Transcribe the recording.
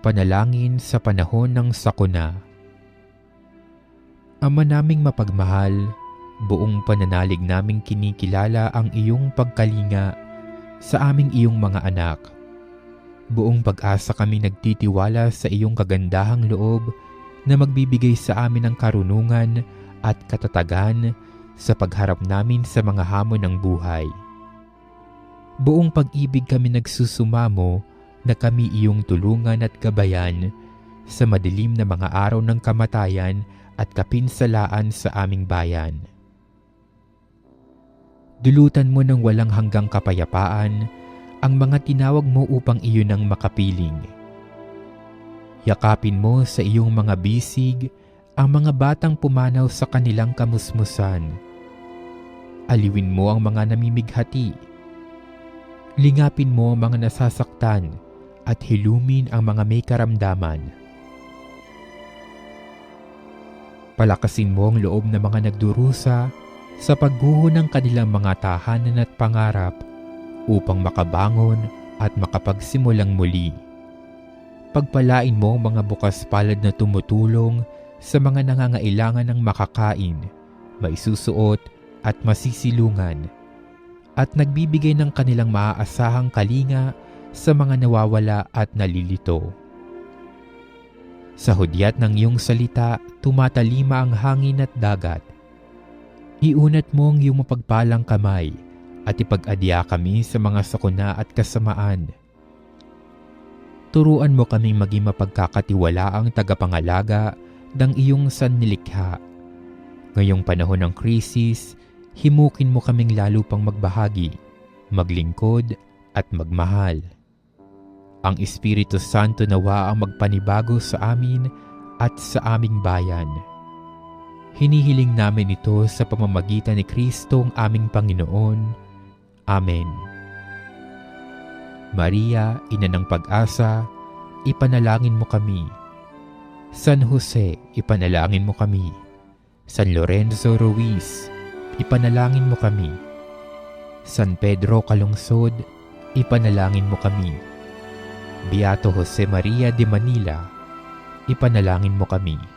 panalangin sa panahon ng sakuna. Ama naming mapagmahal, buong pananalig naming kinikilala ang iyong pagkalinga sa aming iyong mga anak. Buong pag-asa kami nagtitiwala sa iyong kagandahang loob na magbibigay sa amin ng karunungan at katatagan sa pagharap namin sa mga hamon ng buhay. Buong pag-ibig kami nagsusumamo na kami iyong tulungan at gabayan sa madilim na mga araw ng kamatayan at kapinsalaan sa aming bayan. Dulutan mo ng walang hanggang kapayapaan ang mga tinawag mo upang iyon ang makapiling. Yakapin mo sa iyong mga bisig ang mga batang pumanaw sa kanilang kamusmusan. Aliwin mo ang mga namimighati. Lingapin mo ang mga nasasaktan at hilumin ang mga may karamdaman. Palakasin mo ang loob ng mga nagdurusa sa pagguho ng kanilang mga tahanan at pangarap upang makabangon at makapagsimulang muli. Pagpalain mo ang mga bukas palad na tumutulong sa mga nangangailangan ng makakain, maisusuot at masisilungan at nagbibigay ng kanilang maaasahang kalinga sa mga nawawala at nalilito. Sa hudyat ng iyong salita, tumatalima ang hangin at dagat. Iunat mo ang iyong mapagpalang kamay at ipag-adya kami sa mga sakuna at kasamaan. Turuan mo kaming maging mapagkakatiwalaang tagapangalaga ng iyong sannilikha. Ngayong panahon ng krisis, himukin mo kaming lalo pang magbahagi, maglingkod at magmahal. Ang Espiritu Santo nawa ang magpanibago sa amin at sa aming bayan. Hinihiling namin ito sa pamamagitan ni Kristong aming Panginoon. Amen. Maria, Ina ng Pag-asa, ipanalangin mo kami. San Jose, ipanalangin mo kami. San Lorenzo Ruiz, ipanalangin mo kami. San Pedro Calungsod, ipanalangin mo kami. Beato Jose Maria de Manila, ipanalangin mo kami.